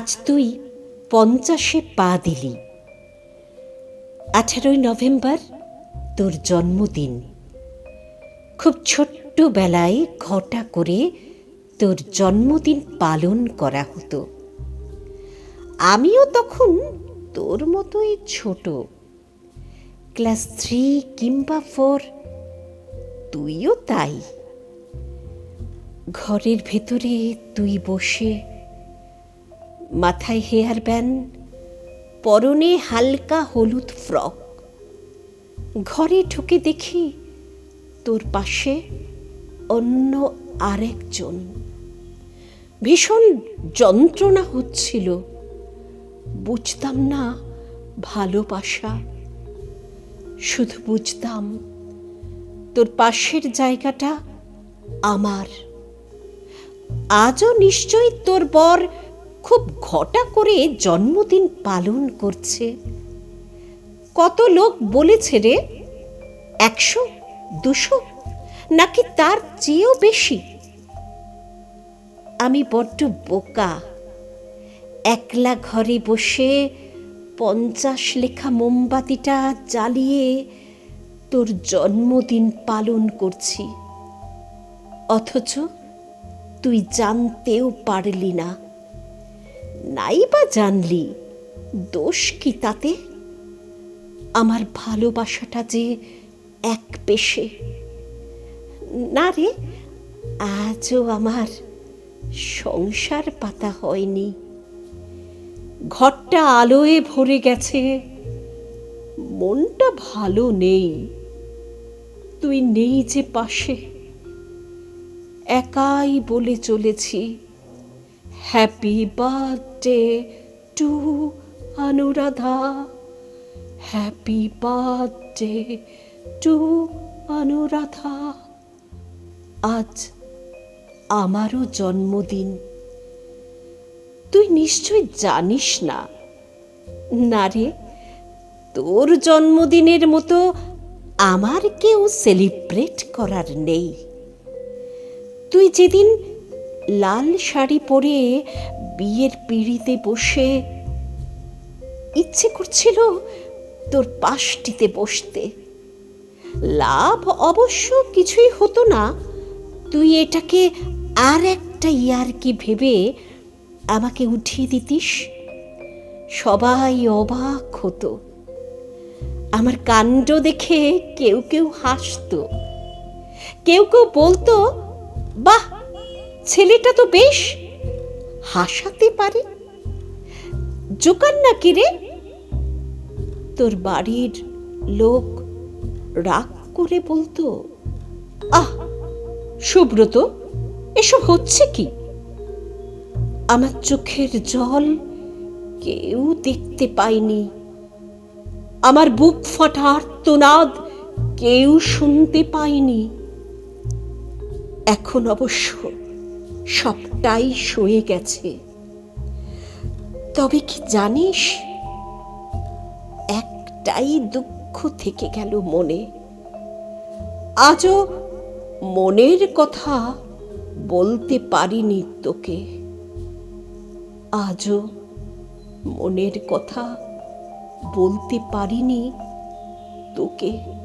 আজ তুই পঞ্চাশে পা দিলি। আঠারোই নভেম্বর তোর জন্মদিন। খুব ছোট্ট বেলায় ঘটা করে তোর জন্মদিন পালন করা হতো। আমিও তখন তোর মতোই ছোট। ক্লাস থ্রি কিংবা ফোর, তুইও তাই। ঘরের ভেতরে তুই বসে মাথায় হেয়ার ব্যান্ড, পরনে হালকা হলুদ ফ্রক। ঘরে ঢুকে দেখি তোর পাশে অন্য আরেকজন। ভীষণ যন্ত্রণা হচ্ছিল। বুঝতাম না ভালোবাসা। শুধু বুঝতাম তোর পাশের জায়গাটা আমার। আজও নিশ্চয়ই তোর বর খুব ঘটা করে জন্মদিন পালন করছে। কত লোক বলেছে রে, একশো, দুশো, নাকি তার চেয়েও বেশি? আমি বড্ড বোকা। একলা ঘরে বসে পঞ্চাশ লেখা মোমবাতিটা জ্বালিয়ে তোর জন্মদিন পালন করছি। অথচ তুই জানতেও পারলি না। নাই বা জানলি, দোষ কি তাতে? আমার ভালোবাসাটা যে এক পেশে। না রে, আজও আমার সংসার পাতা হয়নি। ঘরটা আলোয় ভরে গেছে, মনটা ভালো নেই। তুই নেই যে পাশে, একাই বলে চলেছি। Happy birthday to Anuradha happy birthday to Anuradha আজ আমারও জন্মদিন। তুই নিশ্চয় জানিস না। না রে, তোর জন্মদিনের মতো আমার কেউ সেলিব্রেট করার নেই। তুই যেদিন লাল শাড়ি পরে বিয়ের পিঁড়িতে বসে। ইচ্ছে করছিল তোর পাশটিতে বসতে। লাভ অবশ্য কিছুই হতো না। তুই এটাকে আর একটা ইয়ারকি ভেবে আমাকে উঠিয়ে দিতিস। সবাই অবাক হতো। আমার কাণ্ড দেখে কেউ কেউ হাসতো। কেউ কেউ বলতো, বাহ ছেলেটা তো বেশ হাসাতে পারে। জোকান না কি রে? তোর বাড়ির লোক রাগ করে বলতো, আহ, সুব্রত, এসব হচ্ছে কি? আমার চোখের জল কেউ দেখতে পায়নি। আমার বুক ফাটা আর্তনাদ কেউ শুনতে পায়নি। এখন অবশ্য সবটাই সয়ে গেছে। তবে কি জানিস, একটাই দুঃখ থেকে গেল মনে। আজও মনের কথা বলতে পারিনি তোকে। আজও মনের কথা বলতে পারিনি তোকে।